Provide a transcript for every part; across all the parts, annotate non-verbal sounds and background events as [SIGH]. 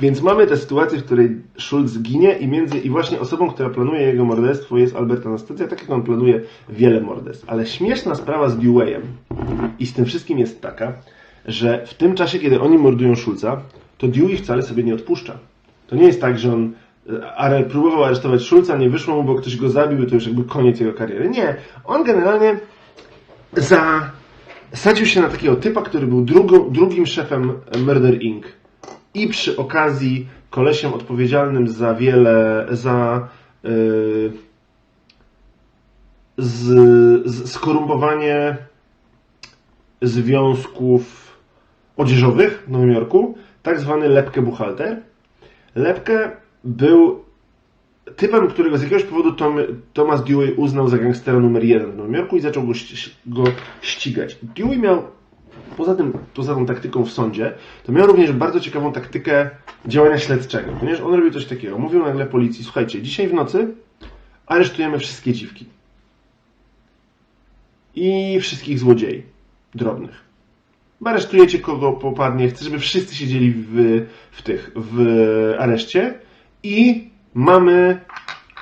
Więc mamy tę sytuację, w której Schulz ginie i między i właśnie osobą, która planuje jego morderstwo jest Albert Anastasia, tak jak on planuje wiele morderstw. Ale śmieszna sprawa z Deweyem i z tym wszystkim jest taka, że w tym czasie, kiedy oni mordują Schulza, to Dewey wcale sobie nie odpuszcza. To nie jest tak, że on e, próbował aresztować Schulza, nie wyszło mu, bo ktoś go zabił i to już jakby koniec jego kariery. Nie. On generalnie za... sadził się na takiego typa, który był drugim szefem Murder Inc. I przy okazji kolesiem odpowiedzialnym za wiele, za yy, z, z, skorumpowanie związków odzieżowych w Nowym Jorku, tak zwany Lepke Buchalter. Lepke był typem, którego z jakiegoś powodu Tom, Thomas Dewey uznał za gangstera numer jeden w Nowym Jorku i zaczął go, go ścigać. Dewey miał, poza, tym, poza tą taktyką w sądzie, to miał również bardzo ciekawą taktykę działania śledczego, ponieważ on robił coś takiego. Mówił nagle policji, słuchajcie, dzisiaj w nocy aresztujemy wszystkie dziwki. I wszystkich złodziei drobnych. Aresztujecie kogo popadnie, chcę, żeby wszyscy siedzieli w, w tych, w areszcie i mamy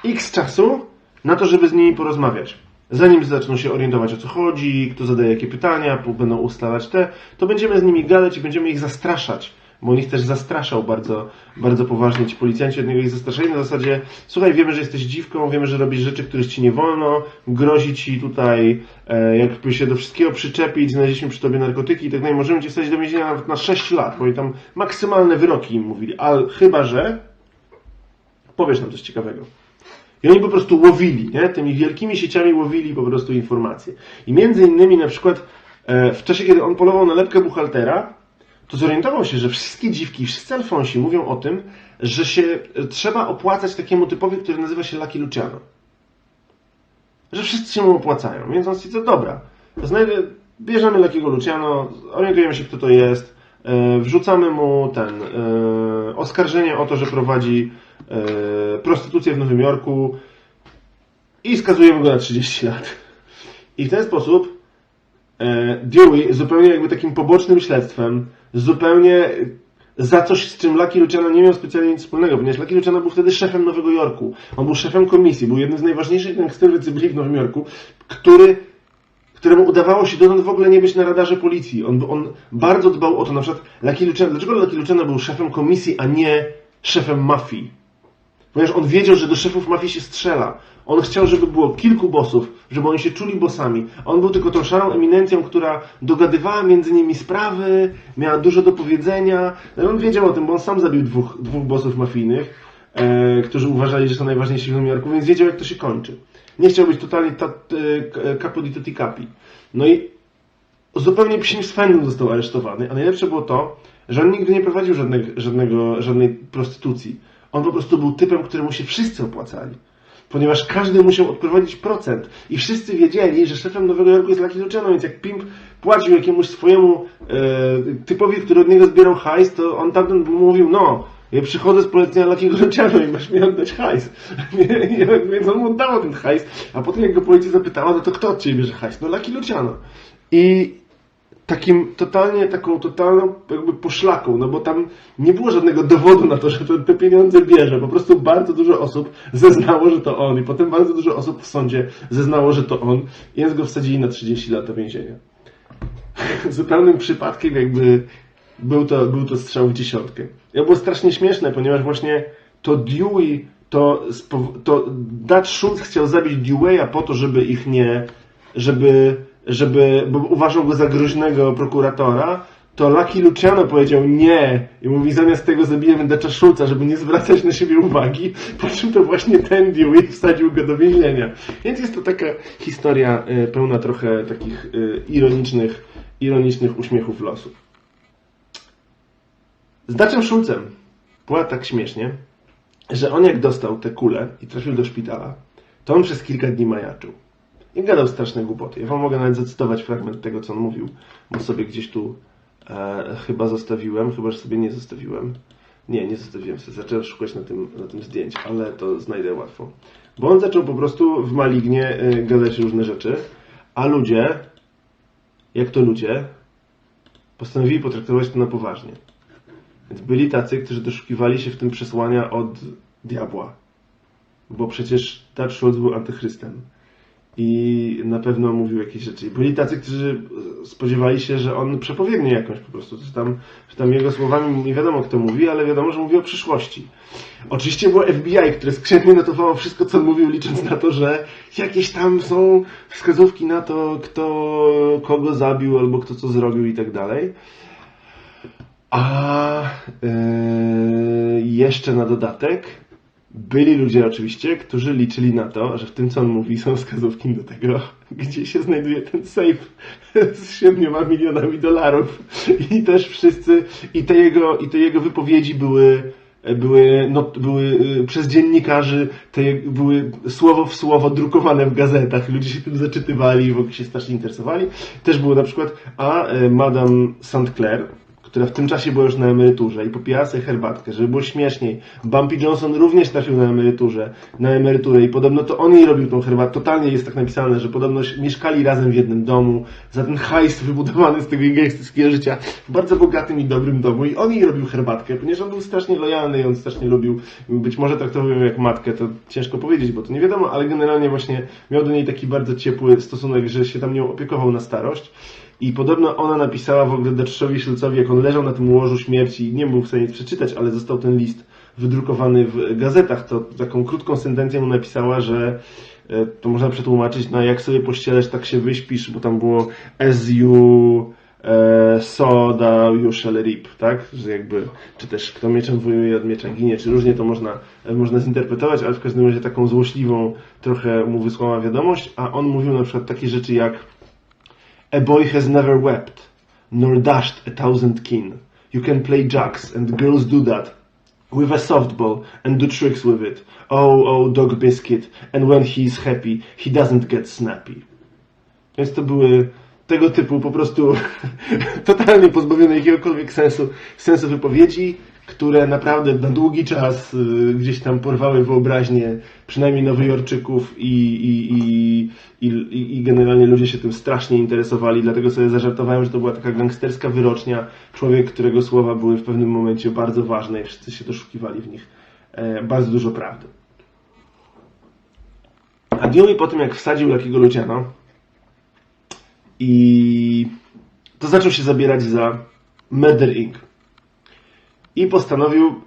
x czasu na to, żeby z nimi porozmawiać. Zanim zaczną się orientować o co chodzi, kto zadaje jakie pytania, będą ustalać te, to będziemy z nimi gadać i będziemy ich zastraszać. Bo on ich też zastraszał bardzo, bardzo poważnie. Ci policjanci od niego ich zastraszali na zasadzie słuchaj, wiemy, że jesteś dziwką, wiemy, że robisz rzeczy, których ci nie wolno, grozi ci tutaj, e, jakby się do wszystkiego przyczepić, znaleźliśmy przy tobie narkotyki i tak dalej, możemy cię wsadzić do więzienia nawet na 6 lat, bo oni tam maksymalne wyroki im mówili, ale chyba, że powiesz nam coś ciekawego. I oni po prostu łowili, nie? tymi wielkimi sieciami łowili po prostu informacje. I między innymi na przykład e, w czasie, kiedy on polował na lepkę buchaltera, to zorientował się, że wszystkie dziwki, wszyscy alfonsi mówią o tym, że się e, trzeba opłacać takiemu typowi, który nazywa się Lucky Luciano. Że wszyscy się mu opłacają. Więc on stwierdził, dobra, znajdę, bierzemy Luckiego Luciano, orientujemy się, kto to jest, e, wrzucamy mu ten oskarżenie o to, że prowadzi prostytucję w Nowym Jorku i skazujemy go na 30 lat. I w ten sposób e, Dewey zupełnie jakby takim pobocznym śledztwem, zupełnie za coś, z czym Lucky Luciano nie miał specjalnie nic wspólnego, ponieważ Lucky Luciano był wtedy szefem Nowego Jorku. On był szefem komisji, był jednym z najważniejszych gangsterów, jacy byli w Nowym Jorku, który, któremu udawało się dotąd w ogóle nie być na radarze policji. On, on bardzo dbał o to, na przykład Lucky Luciano, dlaczego Lucky Luciano był szefem komisji, a nie szefem mafii? Ponieważ on wiedział, że do szefów mafii się strzela. On chciał, żeby było kilku bossów, żeby oni się czuli bossami. On był tylko tą szarą eminencją, która dogadywała między nimi sprawy, miała dużo do powiedzenia. No on wiedział o tym, bo on sam zabił dwóch, dwóch bossów mafijnych, e, którzy uważali, że są najważniejsi w Nowym Jorku, więc wiedział, jak to się kończy. Nie chciał być totalnie ta, e, capo di tutti capi. No i zupełnie psim swędem został aresztowany, a najlepsze było to, że on nigdy nie prowadził żadnego, żadnej prostytucji. On po prostu był typem, któremu się wszyscy opłacali. Ponieważ każdy musiał odprowadzić procent. I wszyscy wiedzieli, że szefem Nowego Jorku jest Lucky Luciano, więc jak Pimp płacił jakiemuś swojemu e, typowi, który od niego zbierał hajs, to on tamten mówił, no, ja przychodzę z polecenia Lucky'ego Luciano i masz mi oddać hajs. [LAUGHS] więc on mu oddawał ten hajs, a potem jak go policja zapytała, no to kto od ciebie bierze hajs? No Lucky Luciano. I takim totalnie, taką totalną jakby poszlaką, no bo tam nie było żadnego dowodu na to, że te, pieniądze bierze. Po prostu bardzo dużo osób zeznało, że to on i potem bardzo dużo osób w sądzie zeznało, że to on i więc go wsadzili na 30 lat do więzienia. [LAUGHS] Zupełnym przypadkiem jakby był to, był to strzał w dziesiątkę. I było strasznie śmieszne, ponieważ właśnie to Dewey, to, to Dutch Schultz chciał zabić Deweya po to, żeby ich nie, żeby żeby, bo uważał go za groźnego prokuratora, to Lucky Luciano powiedział nie i mówi zamiast tego zabijemy Dacza Schulza, żeby nie zwracać na siebie uwagi, [LAUGHS] po czym to właśnie ten Dewey wsadził go do więzienia. Więc jest to taka historia y, pełna trochę takich y, ironicznych, ironicznych uśmiechów losu. Z Daczem Schulzem była tak śmiesznie, że on jak dostał te kule i trafił do szpitala, to on przez kilka dni majaczył. I gadał straszne głupoty. Ja wam mogę nawet zacytować fragment tego, co on mówił, bo sobie gdzieś tu e, chyba zostawiłem, chyba, że sobie nie zostawiłem. Nie, nie zostawiłem sobie. Zacząłem szukać na tym, na tym zdjęciu, ale to znajdę łatwo. Bo on zaczął po prostu w malignie e, gadać różne rzeczy, a ludzie, jak to ludzie, postanowili potraktować to na poważnie. Więc byli tacy, którzy doszukiwali się w tym przesłania od diabła. Bo przecież Dutch Schultz był antychrystem. I na pewno mówił jakieś rzeczy. I Byli tacy, którzy spodziewali się, że on przepowiednie jakąś po prostu. Że tam, że tam jego słowami nie wiadomo kto mówi, ale wiadomo, że mówi o przyszłości. Oczywiście było FBI, które skrzętnie notowało wszystko, co mówił, licząc na to, że jakieś tam są wskazówki na to, kto kogo zabił, albo kto co zrobił i tak dalej. A yy, jeszcze na dodatek byli ludzie oczywiście, którzy liczyli na to, że w tym co on mówi są wskazówki do tego, [LAUGHS] gdzie się znajduje ten safe [LAUGHS] z siedmioma milionami dolarów. I też wszyscy, i te jego, i te jego wypowiedzi były były, no, były y, przez dziennikarzy, te były słowo w słowo drukowane w gazetach, ludzie się tym zaczytywali w ogóle się strasznie interesowali. Też było na przykład, a e, Madame St. Clair, która w tym czasie była już na emeryturze i popijała sobie herbatkę, żeby było śmieszniej. Bumpy Johnson również trafił na emeryturze, na emeryturę i podobno to on jej robił tą herbatę. Totalnie jest tak napisane, że podobno mieszkali razem w jednym domu, za ten hajs wybudowany z tego gangsterskiego życia w bardzo bogatym i dobrym domu i on jej robił herbatkę, ponieważ on był strasznie lojalny i on strasznie lubił, być może traktował ją jak matkę, to ciężko powiedzieć, bo to nie wiadomo, ale generalnie właśnie miał do niej taki bardzo ciepły stosunek, że się tam nią opiekował na starość. I podobno ona napisała w ogóle Dutchowi Szylcowi, jak on leżał na tym łożu śmierci, nie był w stanie przeczytać, ale został ten list wydrukowany w gazetach, to taką krótką sentencję mu napisała, że e, to można przetłumaczyć na jak sobie pościelesz, tak się wyśpisz, bo tam było as you e, soda, you shall reap, tak? Że jakby, czy też kto mieczem wojuje, od miecza ginie, czy różnie to można, można zinterpretować, ale w każdym razie taką złośliwą trochę mu wysłała wiadomość, a on mówił na przykład takie rzeczy jak A boy has never wept, nor dashed a thousand kin. You can play jacks, and girls do that. With a softball, and do tricks with it. Oh, oh, dog biscuit, and when he is happy, he doesn't get snappy. Więc to były tego typu po prostu [LAUGHS] totalnie pozbawione jakiegokolwiek sensu, sensu wypowiedzi, które naprawdę na długi czas y, gdzieś tam porwały wyobraźnię przynajmniej Nowojorczyków i, i, i, i, i- generalnie ludzie się tym strasznie interesowali, dlatego sobie zażartowałem, że to była taka gangsterska wyrocznia, człowiek, którego słowa były w pewnym momencie bardzo ważne i wszyscy się doszukiwali w nich e, bardzo dużo prawdy. A Dewey po tym, jak wsadził Lucky'ego Luciano i to zaczął się zabierać za Murder Inc. I postanowił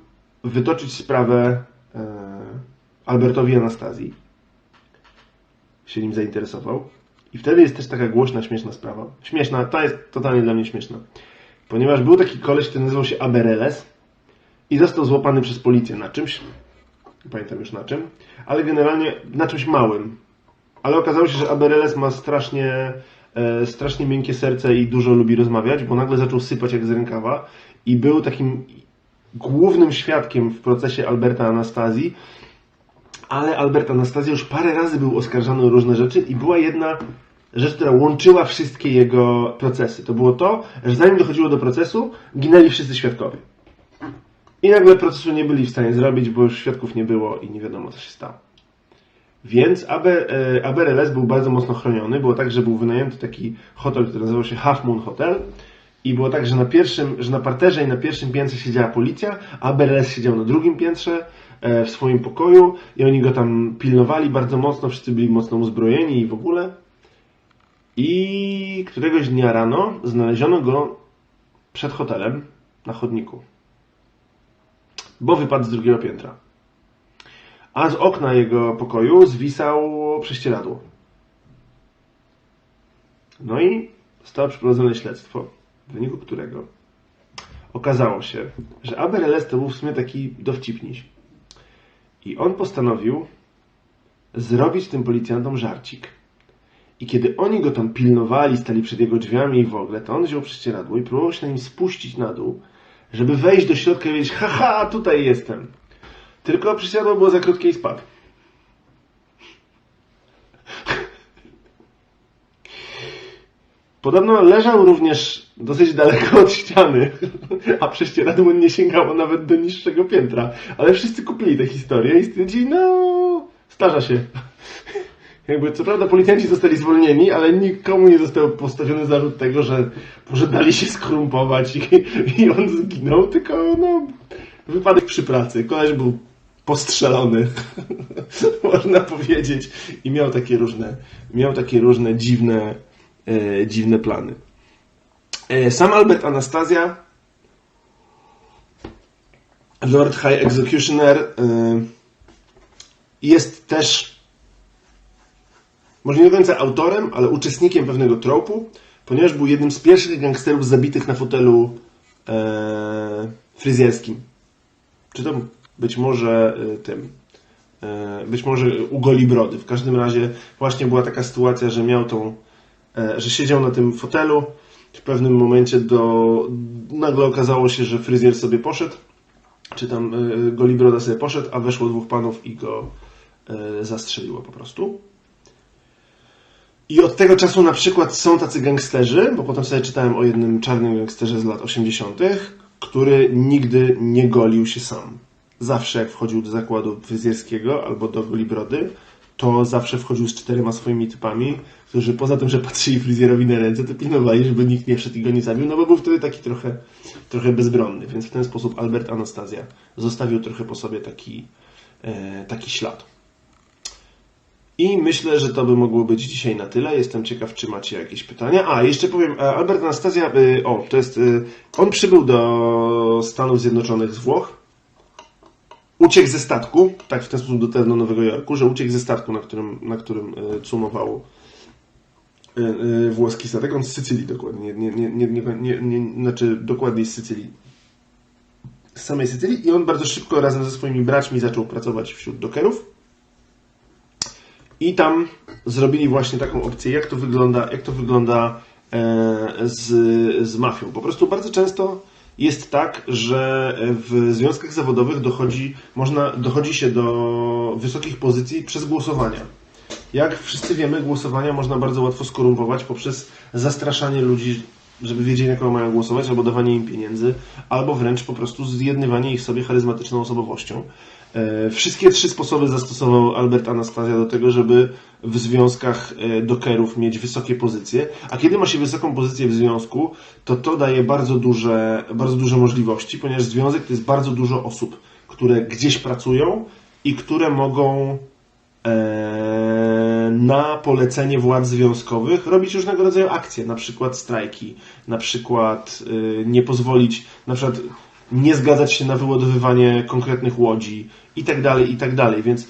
wytoczyć sprawę e, Albertowi Anastazji. Się nim zainteresował. I wtedy jest też taka głośna, śmieszna sprawa. Śmieszna, ta jest totalnie dla mnie śmieszna. Ponieważ był taki koleś, który nazywał się Abereles i został złapany przez policję na czymś. Nie pamiętam już na czym. Ale generalnie na czymś małym. Ale okazało się, że Abereles ma strasznie, e, strasznie miękkie serce i dużo lubi rozmawiać, bo nagle zaczął sypać jak z rękawa i był takim głównym świadkiem w procesie Alberta Anastazji, ale Albert Anastazja już parę razy był oskarżany o różne rzeczy i była jedna rzecz, która łączyła wszystkie jego procesy. To było to, że zanim dochodziło do procesu, ginęli wszyscy świadkowie. I nagle procesu nie byli w stanie zrobić, bo już świadków nie było i nie wiadomo co się stało. Więc Aber, e, ABRLS był bardzo mocno chroniony. Było tak, że był wynajęty taki hotel, który nazywał się Half Moon Hotel. I było tak, że na pierwszym, że na parterze i na pierwszym piętrze siedziała policja, ABRLS siedział na drugim piętrze w swoim pokoju i oni go tam pilnowali bardzo mocno, wszyscy byli mocno uzbrojeni i w ogóle. I któregoś dnia rano znaleziono go przed hotelem na chodniku, bo wypadł z drugiego piętra a z okna jego pokoju zwisało prześcieradło. No i zostało przeprowadzone śledztwo, w wyniku którego okazało się, że ABRLS to był w sumie taki dowcipniś. I on postanowił zrobić tym policjantom żarcik. I kiedy oni go tam pilnowali, stali przed jego drzwiami i w ogóle, to on wziął prześcieradło i próbował się na nim spuścić na dół, żeby wejść do środka i powiedzieć, haha, tutaj jestem. Tylko prześcieradło było za krótkie i spadł. Podobno leżał również dosyć daleko od ściany, [LAUGHS] a prześcieradło nie sięgało nawet do niższego piętra. Ale wszyscy kupili tę historię i stwierdzili, no, starza się. [LAUGHS] Jakby, co prawda policjanci zostali zwolnieni, ale nikomu nie został postawiony zarzut tego, że może dali się skrumpować i, [LAUGHS] i on zginął, tylko no, wypadek przy pracy. Koleś był postrzelony, można powiedzieć, i miał takie różne, miał takie różne dziwne, e, dziwne plany. E, sam Albert Anastazja, Lord High Executioner, e, jest też może nie do końca autorem, ale uczestnikiem pewnego tropu, ponieważ był jednym z pierwszych gangsterów zabitych na fotelu e, fryzjerskim. Czy to być może tym, być może u Goli Brody. W każdym razie właśnie była taka sytuacja, że miał tą, że siedział na tym fotelu, w pewnym momencie do, nagle okazało się, że fryzjer sobie poszedł, czy tam e, Goli Broda sobie poszedł, a weszło dwóch panów i go e, zastrzeliło po prostu. I od tego czasu na przykład są tacy gangsterzy, bo potem sobie czytałem o jednym czarnym gangsterze z lat 80., który nigdy nie golił się sam. Zawsze jak wchodził do zakładu fryzjerskiego albo do goli brody, to zawsze wchodził z czterema swoimi typami, którzy poza tym, że patrzyli fryzjerowi na ręce, to pilnowali, żeby nikt nie wszedł i go nie zabił, no bo był wtedy taki trochę, trochę bezbronny, więc w ten sposób Albert Anastazja zostawił trochę po sobie taki, e, taki ślad. I myślę, że to by mogło być dzisiaj na tyle. Jestem ciekaw, czy macie jakieś pytania. A, jeszcze powiem, e, Albert Anastazja, y, o, to jest, y, on przybył do Stanów Zjednoczonych z Włoch. Uciekł ze statku, tak w ten sposób dotarł do Nowego Jorku, że uciekł ze statku, na którym, na którym y, cumował y, y, włoski statek. On z Sycylii dokładnie, nie, nie, nie, nie, nie, znaczy dokładniej z Sycylii. Z samej Sycylii i on bardzo szybko razem ze swoimi braćmi zaczął pracować wśród dokerów. I tam zrobili właśnie taką opcję, jak to wygląda, jak to wygląda e, z, z mafią. Po prostu bardzo często jest tak, że w związkach zawodowych dochodzi, można, dochodzi się do wysokich pozycji przez głosowania. Jak wszyscy wiemy, głosowania można bardzo łatwo skorumpować poprzez zastraszanie ludzi, żeby wiedzieli, na kogo mają głosować, albo dawanie im pieniędzy, albo wręcz po prostu zjednywanie ich sobie charyzmatyczną osobowością. E, Wszystkie trzy sposoby zastosował Albert Anastazja do tego, żeby w związkach e, dokerów mieć wysokie pozycje. A kiedy ma się wysoką pozycję w związku, to to daje bardzo duże, bardzo duże możliwości, ponieważ związek to jest bardzo dużo osób, które gdzieś pracują i które mogą e, na polecenie władz związkowych robić różnego rodzaju akcje, na przykład strajki, na przykład nie pozwolić, na przykład nie zgadzać się na wyładowywanie konkretnych łodzi i tak dalej, i tak dalej. Więc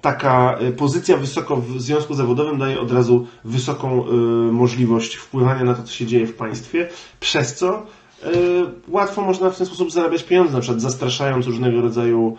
taka e, pozycja wysoko w związku zawodowym daje od razu wysoką y, możliwość wpływania na to, co się dzieje w państwie, przez co y, łatwo można w ten sposób zarabiać pieniądze, na przykład zastraszając różnego rodzaju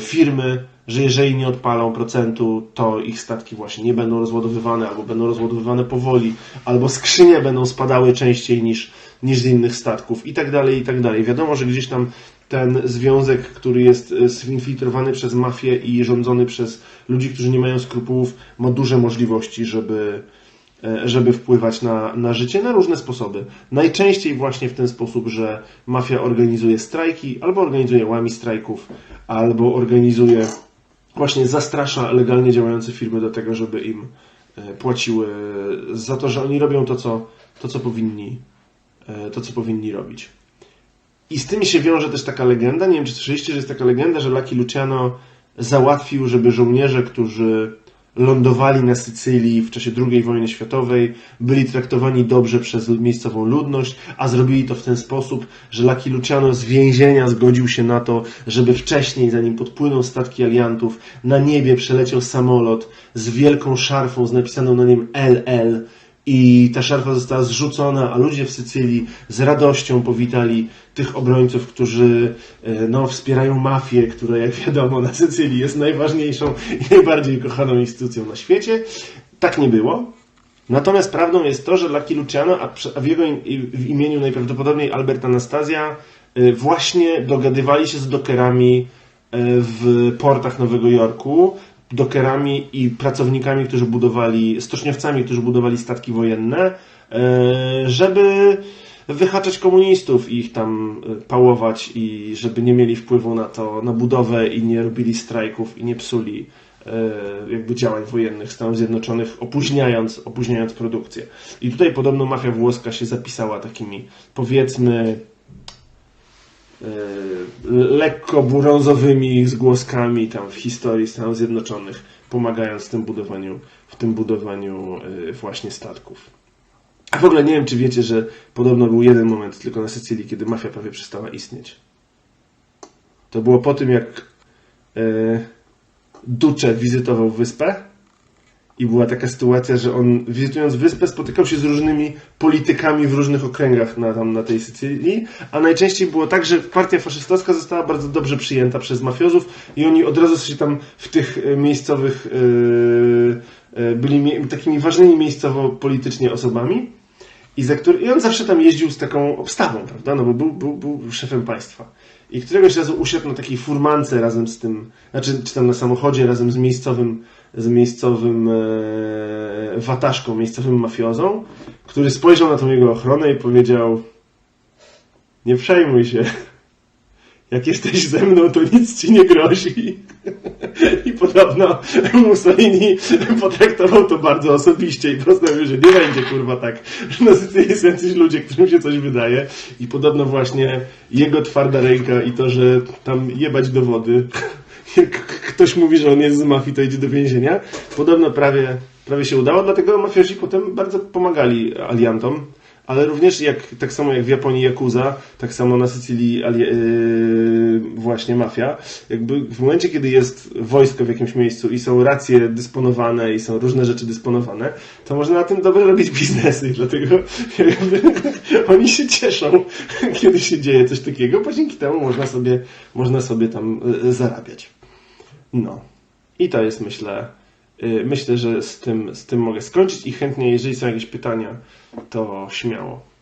firmy, że jeżeli nie odpalą procentu, to ich statki właśnie nie będą rozładowywane, albo będą rozładowywane powoli, albo skrzynie będą spadały częściej niż, niż z innych statków, i tak dalej, i tak dalej. Wiadomo, że gdzieś tam ten związek, który jest e, zinfiltrowany przez mafię i rządzony przez ludzi, którzy nie mają skrupułów, ma duże możliwości, żeby, e, żeby wpływać na, na życie na różne sposoby. Najczęściej właśnie w ten sposób, że mafia organizuje strajki, albo organizuje łami strajków, albo organizuje, właśnie zastrasza legalnie działające firmy do tego, żeby im e, płaciły za to, że oni robią to, co, to, co powinni, to, co powinni robić. I z tym się wiąże też taka legenda, nie wiem czy słyszeliście, że jest taka legenda, że Lucky Luciano załatwił, żeby żołnierze, którzy lądowali na Sycylii w czasie II wojny światowej, byli traktowani dobrze przez miejscową ludność, a zrobili to w ten sposób, że Lucky Luciano z więzienia zgodził się na to, żeby wcześniej, zanim podpłyną statki aliantów, na niebie przeleciał samolot z wielką szarfą z napisaną na nim LL i ta szarfa została zrzucona, a ludzie w Sycylii z radością powitali tych obrońców, którzy e, no, wspierają mafię, która jak wiadomo na Sycylii jest najważniejszą i najbardziej kochaną instytucją na świecie. Tak nie było. Natomiast prawdą jest to, że Lucky Luciano, a w jego imieniu najprawdopodobniej Albert Anastazja, e, właśnie dogadywali się z dokerami e, w portach Nowego Jorku, dokerami i pracownikami, którzy budowali, stoczniowcami, którzy budowali statki wojenne, żeby wyhaczać komunistów i ich tam y, pałować i żeby nie mieli wpływu na to, na budowę i nie robili strajków i nie psuli e, jakby działań wojennych Stanów Zjednoczonych, opóźniając, opóźniając produkcję. I tutaj podobno mafia włoska się zapisała takimi, powiedzmy, e, lekko brązowymi zgłoskami tam w historii Stanów Zjednoczonych, pomagając w tym budowaniu, w tym budowaniu e, właśnie statków. A w ogóle nie wiem, czy wiecie, że podobno był jeden moment tylko na Sycylii, kiedy mafia prawie przestała istnieć. To było po tym, jak e, Duce wizytował wyspę i była taka sytuacja, że on wizytując wyspę spotykał się z różnymi politykami w różnych okręgach na, tam, na tej Sycylii, a najczęściej było tak, że partia faszystowska została bardzo dobrze przyjęta przez mafiozów i oni od razu się tam w tych e, miejscowych e, byli takimi ważnymi miejscowo politycznie osobami i, za który, I on zawsze tam jeździł z taką obstawą, prawda? No bo był, był, był szefem państwa. I któregoś razu usiadł na takiej furmance razem z tym, znaczy, czy tam na samochodzie razem z miejscowym, z miejscowym e, wataszką, miejscowym mafiozą, który spojrzał na tą jego ochronę i powiedział nie przejmuj się. [LAUGHS] Jak jesteś ze mną, to nic ci nie grozi. [LAUGHS] I podobno Mussolini [LAUGHS] potraktował to bardzo osobiście i postanowił, że nie będzie kurwa tak, że na są jacyś ludzie, którym się coś wydaje i podobno właśnie jego twarda ręka i to, że tam jebać do wody, jak ktoś mówi, że on jest z mafii, to idzie do więzienia, podobno prawie, prawie się udało, dlatego mafiozi potem bardzo pomagali aliantom. Ale również jak, tak samo jak w Japonii Yakuza, tak samo na Sycylii ali, yy, właśnie mafia. Jakby w momencie, kiedy jest wojsko w jakimś miejscu i są racje dysponowane i są różne rzeczy dysponowane, to można na tym dobrze robić biznesy. [LAUGHS] Dlatego jakby, [LAUGHS] oni się cieszą, [LAUGHS] kiedy się dzieje coś takiego, bo dzięki temu można sobie, można sobie tam yy, zarabiać. No. I to jest myślę, yy, myślę, że z tym, z tym mogę skończyć i chętnie, jeżeli są jakieś pytania, to śmiało.